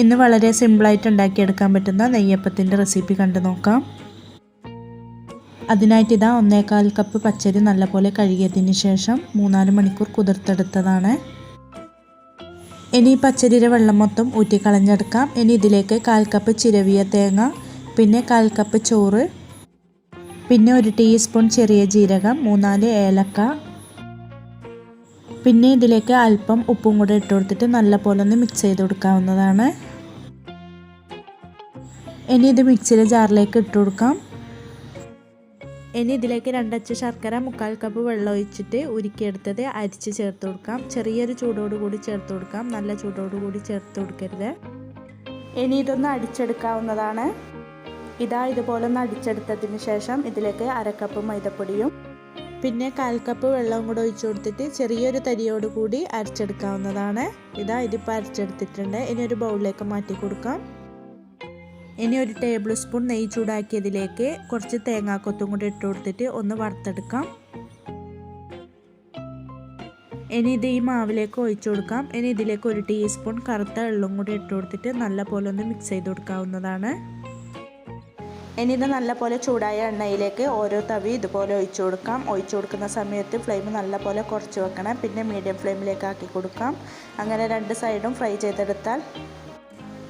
ഇന്ന് വളരെ സിമ്പിളായിട്ട് ഉണ്ടാക്കിയെടുക്കാൻ പറ്റുന്ന നെയ്യപ്പത്തിന്റെ റെസിപ്പി കണ്ടു നോക്കാം. അതിനായിട്ട് ഇതാ ഒന്നേകാൽ കപ്പ് പച്ചരി നല്ലപോലെ കഴുകിയതിന് ശേഷം മൂന്നാൽ മണിക്കൂർ കുതിർത്തെടുത്തതാണ്. ഇനി ഈ പച്ചരിയുടെ വെള്ളം മൊത്തം ഊറ്റിക്കളഞ്ഞെടുക്കാം. ഇനി ഇതിലേക്ക് കാൽ കപ്പ് ചിരവിയ തേങ്ങ പിന്നെ കാൽ കപ്പ് ചോറ് പിന്നെ ഒരു ടീസ്പൂൺ ചെറിയ ജീരകം മൂന്നാൽ ഏലക്ക പിന്നെ ഇതിലേക്ക് അല്പം ഉപ്പും കൂടെ ഇട്ട് കൊടുത്തിട്ട് നല്ലപോലെ ഒന്ന് മിക്സ് ചെയ്ത് കൊടുക്കാവുന്നതാണ്. ഇനി ഇത് മിക്സിയിലെ ജാറിലേക്ക് ഇട്ട് കൊടുക്കാം. ഇനി ഇതിലേക്ക് രണ്ടച്ച് ശർക്കര മുക്കാൽ കപ്പ് വെള്ളം ഒഴിച്ചിട്ട് ഉരുക്കിയെടുത്തത് അരിച്ച് ചേർത്ത് കൊടുക്കാം. ചെറിയൊരു ചൂടോടുകൂടി ചേർത്ത് കൊടുക്കാം. നല്ല ചൂടോടുകൂടി ചേർത്ത് കൊടുക്കരുത്. ഇനി ഇതൊന്ന് അടിച്ചെടുക്കാവുന്നതാണ്. ഇതാ ഇതുപോലെ ഒന്ന് അടിച്ചെടുത്തതിന് ശേഷം ഇതിലേക്ക് അരക്കപ്പ് മൈദപ്പൊടിയും പിന്നെ കാൽ കപ്പ് വെള്ളവും കൂടെ ഒഴിച്ചു കൊടുത്തിട്ട് ചെറിയൊരു തരിയോട് കൂടി അരച്ചെടുക്കാവുന്നതാണ്. ഇതാ ഇതിപ്പോൾ അരച്ചെടുത്തിട്ടുണ്ട്. ഇനി ഒരു ബൗളിലേക്ക് മാറ്റി കൊടുക്കാം. ഇനി ഒരു ടേബിൾ സ്പൂൺ നെയ്യ് ചൂടാക്കിയതിലേക്ക് കുറച്ച് തേങ്ങാക്കൊത്തും കൂടി ഇട്ട് കൊടുത്തിട്ട് ഒന്ന് വറുത്തെടുക്കാം. ഇനി ഇത് ഈ മാവിലേക്ക് ഒഴിച്ചു കൊടുക്കാം. ഇനി ഇതിലേക്ക് ഒരു ടീസ്പൂൺ കറുത്ത എള്ളും കൂടി ഇട്ട് കൊടുത്തിട്ട് നല്ല പോലെ ഒന്ന് മിക്സ് ചെയ്ത് കൊടുക്കാവുന്നതാണ്. ഇനി ഇത് നല്ലപോലെ ചൂടായ എണ്ണയിലേക്ക് ഓരോ തവി ഇതുപോലെ ഒഴിച്ചു കൊടുക്കാം. ഒഴിച്ചു കൊടുക്കുന്ന സമയത്ത് ഫ്ലെയിം നല്ലപോലെ കുറച്ച് വെക്കണം. പിന്നെ മീഡിയം ഫ്ലെയിമിലേക്ക് ആക്കി കൊടുക്കാം. അങ്ങനെ രണ്ട് സൈഡും ഫ്രൈ ചെയ്തെടുത്താൽ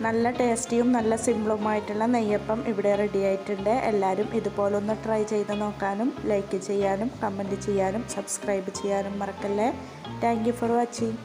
നല്ല ടേസ്റ്റിയും നല്ല സിമ്പിളുമായിട്ടുള്ള നെയ്യപ്പം ഇവിടെ റെഡി ആയിട്ടുണ്ട്. എല്ലാവരും ഇതുപോലൊന്ന് ട്രൈ ചെയ്ത് നോക്കാനും ലൈക്ക് ചെയ്യാനും കമന്റ് ചെയ്യാനും സബ്സ്ക്രൈബ് ചെയ്യാനും മറക്കല്ലേ. Thank for watching